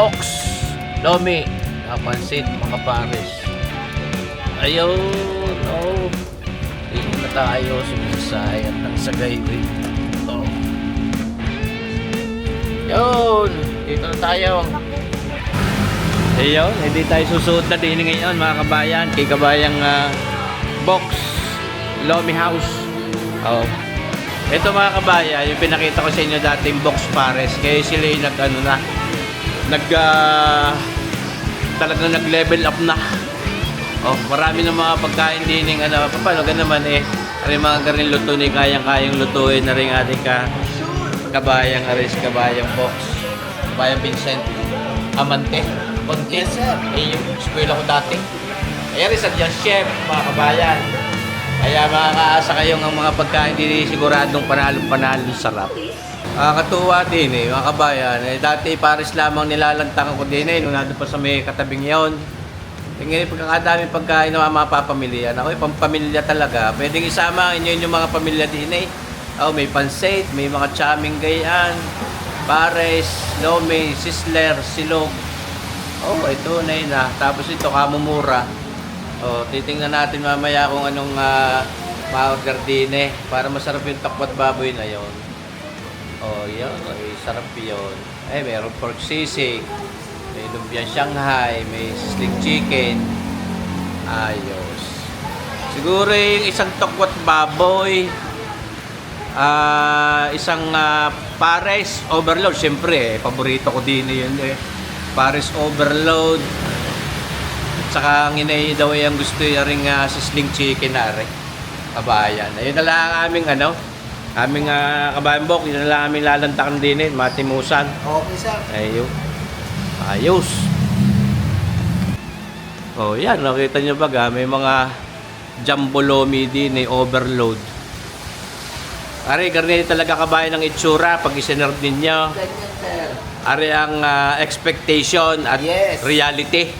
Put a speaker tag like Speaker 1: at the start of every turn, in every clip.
Speaker 1: Box! Lomi! Napansit mga pares. Ayun! Oh! Dito na tayo sa Bisaya ng Sagaywi. Ito. Yun! Dito na tayo. Ayun, hindi tayo susuot na din ngayon mga kabayan. Kay kabayang ah, Box Lomi House. Oh. Ito mga kabayan, yung pinakita ko sa inyo dating box pares. Kaya sila yung nag ano na, nag ah, talagang nag-level up na. Oh, marami ng mga pagkain din ng ano, paano ganun naman eh. Ano yung mga garing luto ni kayang-kayang lutuin na rin ating ka kabayang aris, kabayang box, kabayang Vincent, Amante, Conte.
Speaker 2: Yes, sir.
Speaker 1: Eh, yung eskwela ko dati. Ayan rin sa Chef, mga kabayan. Kaya makakaasa kayong ang mga pagkain din siguradong panalong-panalo sarap. Nakakatuwa din eh, mga kabayan. Eh, dati pares lamang nilalantakan ko din eh, nung nandun pa sa may katabing yon. Eh, ngayon, pagkakadami pagkain ng mga mapapamilya. Ako, eh, pampamilya talaga. Pwedeng isama ang inyo yung mga pamilya din eh. Oh, may pansit, may mga chaming gayaan, pares, lome, sisler, silog. Oh, ito na yun ah. Tapos ito, kamumura. Oh, titingnan natin mamaya kung anong uh, ma-order din eh. Para masarap yung takwat baboy na yon. Oh, yun. Ay, sarap yun. Eh, mayroong pork sisig. May lumpiang Shanghai. May sling chicken. Ayos. Siguro yung isang takwat baboy. Ah, isang ah, pares overload. Siyempre, eh, paborito ko din yun eh. Pares overload. Tsaka ang inay daw ay ang gusto niya rin uh, sisling chicken na rin. Kabayan. Ayun na lang ang aming ano. Aming uh, kabayan bok. Yun lang aming lalantakan din eh. Matimusan.
Speaker 2: Okay, sir.
Speaker 1: Ayun. Ayos. Oh, yan. Nakita nyo ba? May mga jumbo lomi din eh. Overload. Ari, ganyan talaga kabayan ng itsura pag isinerve ninyo.
Speaker 2: Ganyan, sir.
Speaker 1: Ari ang ah, expectation at
Speaker 2: Yes.
Speaker 1: reality.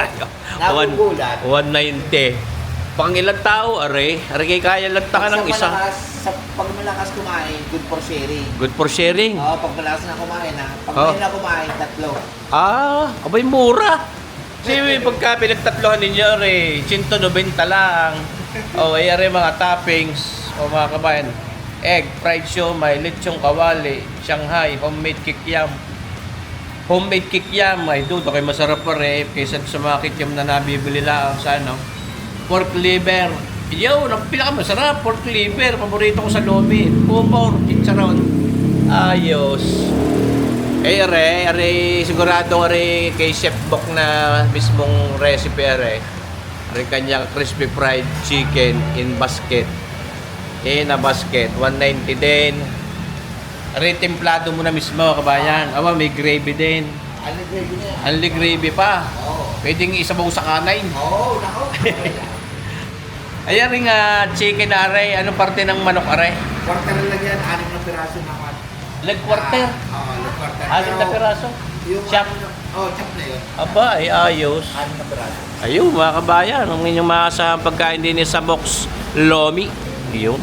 Speaker 2: Nagugulat.
Speaker 1: 190. Pang ilang tao, are? Are kay kaya lang taka ng isa.
Speaker 2: malakas, sa, pag malakas kumain, good for sharing.
Speaker 1: Good for sharing.
Speaker 2: Oo, pag malakas na kumain na. Pag
Speaker 1: Oh.
Speaker 2: na kumain, tatlo.
Speaker 1: Ah, abay mura. Kasi pagka pinagtatlohan ninyo, are, 190 lang. O, ay are mga toppings. O mga kabayan, egg, fried siomay, lechong kawali, Shanghai, homemade kikiam. Homemade kikiam, ay dudo kay masarap pa rin kaysa sa mga kikiam na nabibili lang sa ano. Pork liver. Yo, ang pinakamasarap, pork liver. Paborito ko sa lomi. Pupor, chicharon. Ayos. Eh, are, are, sigurado are kay Chef Bok na mismong recipe are. Are kanyang crispy fried chicken in basket. In a basket, 190 din. Are, templado mo na mismo, kabayan. Awa, may gravy din.
Speaker 2: Ano gravy na?
Speaker 1: Only gravy pa.
Speaker 2: Oo.
Speaker 1: Pwedeng isabaw sa kanain.
Speaker 2: Oo, nako.
Speaker 1: Ayan rin nga, chicken na are. Anong parte ng manok are?
Speaker 2: Quarter lang yan, anim na piraso na kwan.
Speaker 1: Leg quarter.
Speaker 2: Ah, Oo, leg quarter.
Speaker 1: Anim na piraso.
Speaker 2: Yung
Speaker 1: Chop.
Speaker 2: ano, oh, chop na yun.
Speaker 1: Aba, ay ayos.
Speaker 2: Anim na piraso.
Speaker 1: Ayun, mga kabayan, ang inyong maasahang pagkain din sa box lomi. Yun.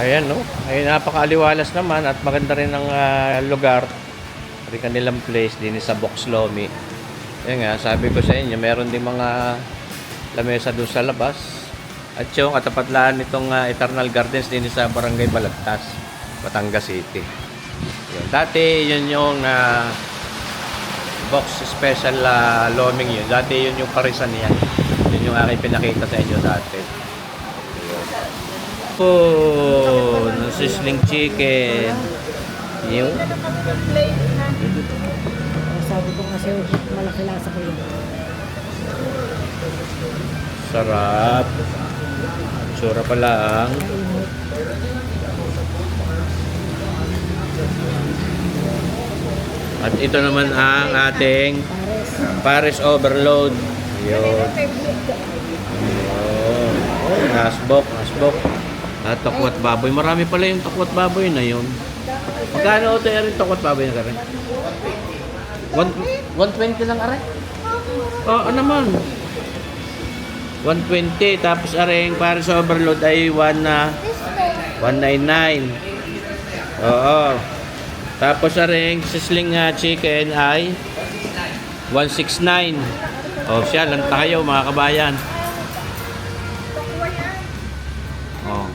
Speaker 1: Ayan, no? Ay, napakaaliwalas naman at maganda rin ang ah, lugar. Rin kanilang place din sa box lomi. Yan nga, sabi ko sa inyo, meron din mga lamesa doon sa labas. At yung katapat lang nitong ah, Eternal Gardens din sa Barangay Balagtas, Batangas City. Yun. Dati yun yung ah, box special uh, loming yun. Dati yun yung parisan niya. Yun yung aking pinakita sa inyo dati. Oh, no sizzling chicken. Yun.
Speaker 3: Sabi ko kasi malaki lasa ko yun.
Speaker 1: Sarap. Sura pa lang. At ito naman ang ating. Paris Overload. Yun. Yun. Asbok, asbok. At takwat baboy. Marami pala yung takwat baboy na yun. Magkano ito yung takwat baboy na kare? One- 120 lang are? Oo naman. 120 tapos areng para sa overload ay 1 na 199. Oo. Tapos sa ring, sisling ah, chicken ay 169. O siya, lang tayo mga kabayan. Oh.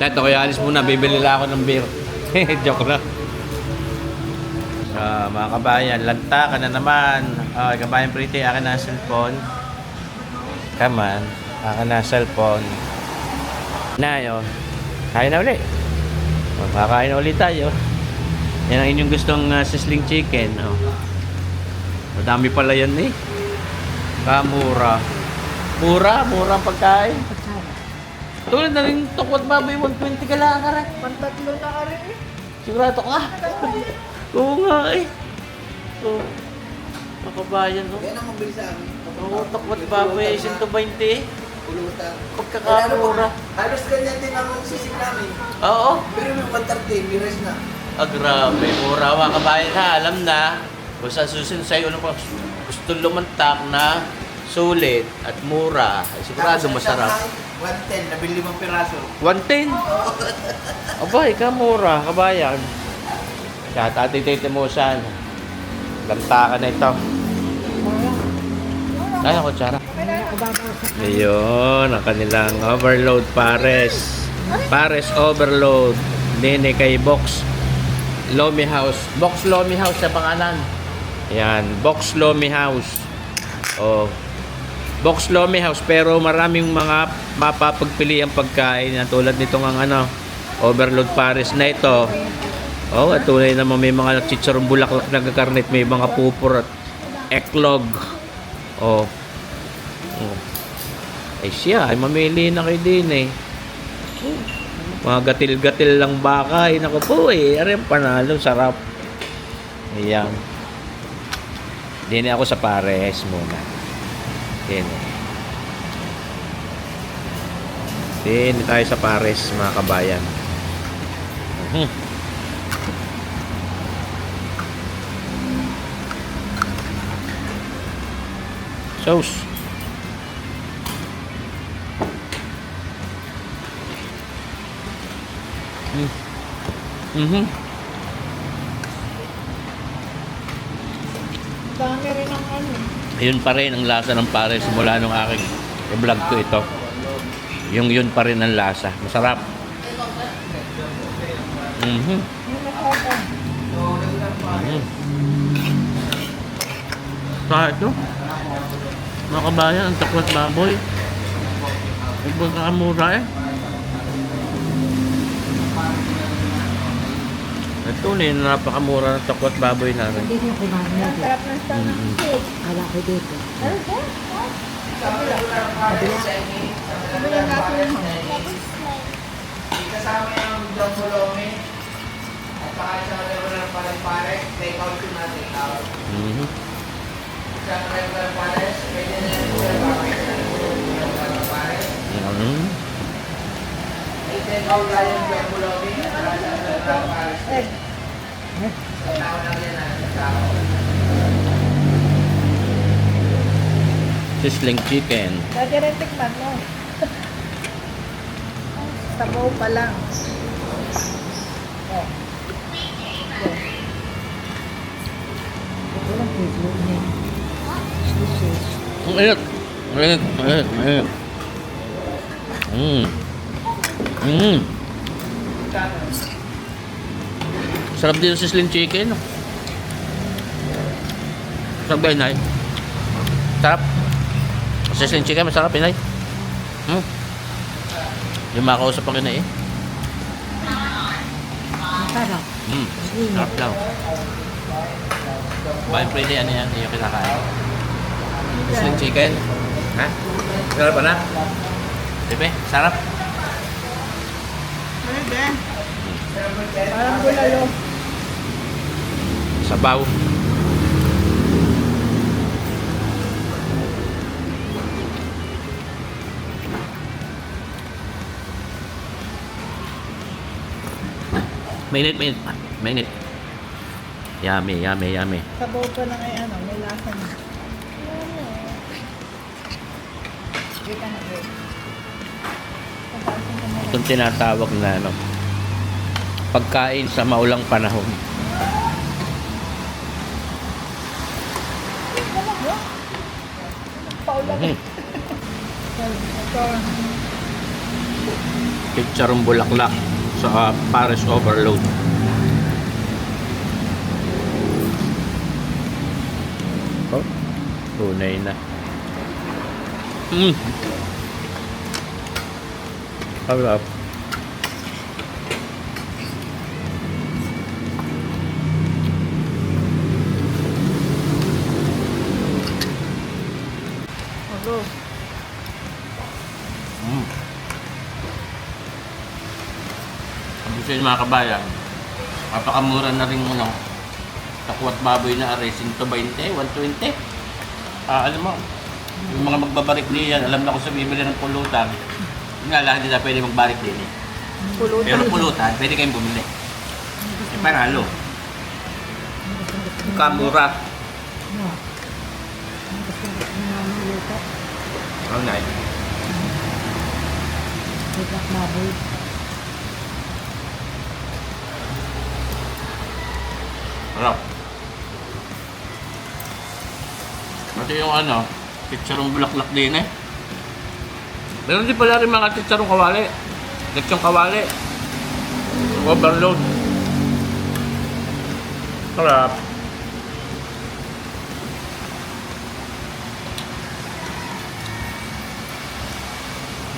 Speaker 1: Kaya alis muna, bibili lang ako ng beer. Joke lang. So, mga kabayan, lanta ka na naman. Oh, kabayan pretty, akin na ang cellphone. Come on, akin na cellphone. Na, yun. Kain na ulit. Oh, kakain na ulit tayo. Yan ang inyong gustong uh, sisling chicken. Oh. Madami pala yan eh. Kamura. Mura, mura ang pagkain. Tulad na rin tukwat baboy, 120 ka lang ka rin.
Speaker 3: Pantatlo na ka rin.
Speaker 1: Sigurado ka. Oo nga eh. So, makabayan no.
Speaker 2: Yan ang mabilis sa amin.
Speaker 1: Oo, tukwat baboy, 120 eh.
Speaker 2: Pulutan.
Speaker 1: Pagkakamura.
Speaker 2: Halos ganyan din ang sisig namin.
Speaker 1: Oo.
Speaker 2: Pero may 130, may rest na.
Speaker 1: Ah, grabe. Mura mga kabayan ha. Alam na. Kung sa susunod sa'yo, ano pa gusto lumantak na sulit at mura. Ay, sigurado masarap.
Speaker 2: Shanghai, 110, nabili limang piraso.
Speaker 1: 110. Abay, ka mura, kabayan. Kaya tati tete mo saan. Lantakan na ito. Kaya ko,
Speaker 3: babasa.
Speaker 1: Ayun, ang kanilang overload pares. Pares overload. Nene kay Box Lomi House. Box Lomi House sa pangalan. Ayan, Box Lomi House. Oh. Box Lomi House pero maraming mga mapapagpili ang pagkain na tulad nitong ang ano, overload pares na ito. Oh, at tunay naman may mga chicharong bulaklak na kakarnit, may mga pupur at eklog. Oh. Oh. Ay siya, ay mamili na kayo din eh. Mga gatil-gatil lang baka, ay naku po eh. Ari ang panalo, sarap. Ayan. Dini ako sa pares muna. Dini. Dini tayo sa pares, mga kabayan. Mhm. Sauce. Mm. Mhm.
Speaker 3: Dami rin ang ano.
Speaker 1: Yun pa rin ang lasa ng pare simula nung aking i-vlog ko ito. Yung yun pa rin ang lasa. Masarap. Mhm.
Speaker 3: Yung nakaka.
Speaker 1: Mhm. Sa ito. Mga kabayan, ang takwat baboy. Ibang kakamura eh. Ito na yung napakamura ng takwat baboy natin.
Speaker 3: Hindi kumain na
Speaker 4: ng sana.
Speaker 1: Mhm.
Speaker 3: Kala ko dito.
Speaker 4: Ano natin.
Speaker 2: Kasama yung John Bolome. At saka regular pares-pares. Take out yun yung.
Speaker 1: Mhm.
Speaker 2: Out lang tao.
Speaker 1: Sisling chicken.
Speaker 4: dati rin tikman mo. Sabaw pa lang. Oh.
Speaker 3: Ito lang. Sushi.
Speaker 1: Ang init. Ang init. Ang init. Ang init. Mm. Mm. Sarap dito sa slim chicken. Sarap ba inay? Sarap. Sa slim chicken, masarap inay. Hmm. Yung makausap ako inay eh.
Speaker 3: Masarap.
Speaker 1: Hmm. Sarap daw. Bayan pwede ano yan, yung kinakain. Slim chicken. Ha? Sarap ba na? Bebe, sarap.
Speaker 4: Pwede. Parang bulalo.
Speaker 1: Sabaw. Mainit, mainit. Mainit. Yummy, yummy, yummy.
Speaker 4: Sabaw pa lang ay ano, may lasa na.
Speaker 1: Itong tinatawag na ano, pagkain sa maulang panahon. Mhm.
Speaker 4: Ito.
Speaker 1: Picturong bulaklak sa Paris Overload. Oh, tunay na. Mm. Sarap.
Speaker 4: Ano?
Speaker 1: Mm. Gusto nyo mga kabayan, napakamura na rin mo ng takwat baboy na aray, 120, 120. Ah, alam mo, yung mga magbabarik diyan, alam na kung sa bibili ng pulutan, yun nga lang, hindi na pwede magbarik din eh.
Speaker 4: Pulutan.
Speaker 1: Pero pulutan, pwede kayong bumili. Eh, panalo. Kamura. Oh, nice. Harap. Pati yung ano, picturong bulaklak din eh. Meron din pala rin mga picturong kawali. Lechong kawali. Overload. Harap.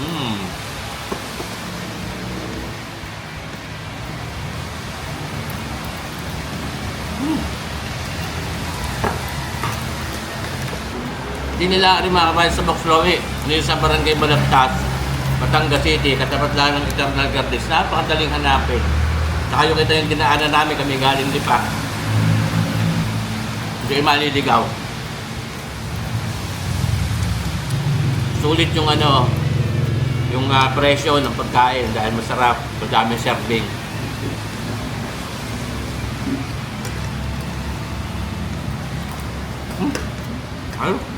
Speaker 1: Hmm. Hindi nila rin makakabayan sa Boxlowi. Dito sa Barangay Balagtas, Batangas City, katapat lang ng Eternal Gardens. Napakadaling hanapin. Saka yung ito yung dinaanan namin, kami galing Lipa. Hindi kayo maliligaw. Sulit yung ano, yung ah, presyo ng pagkain dahil masarap, madaming serving. Hmm. Ano?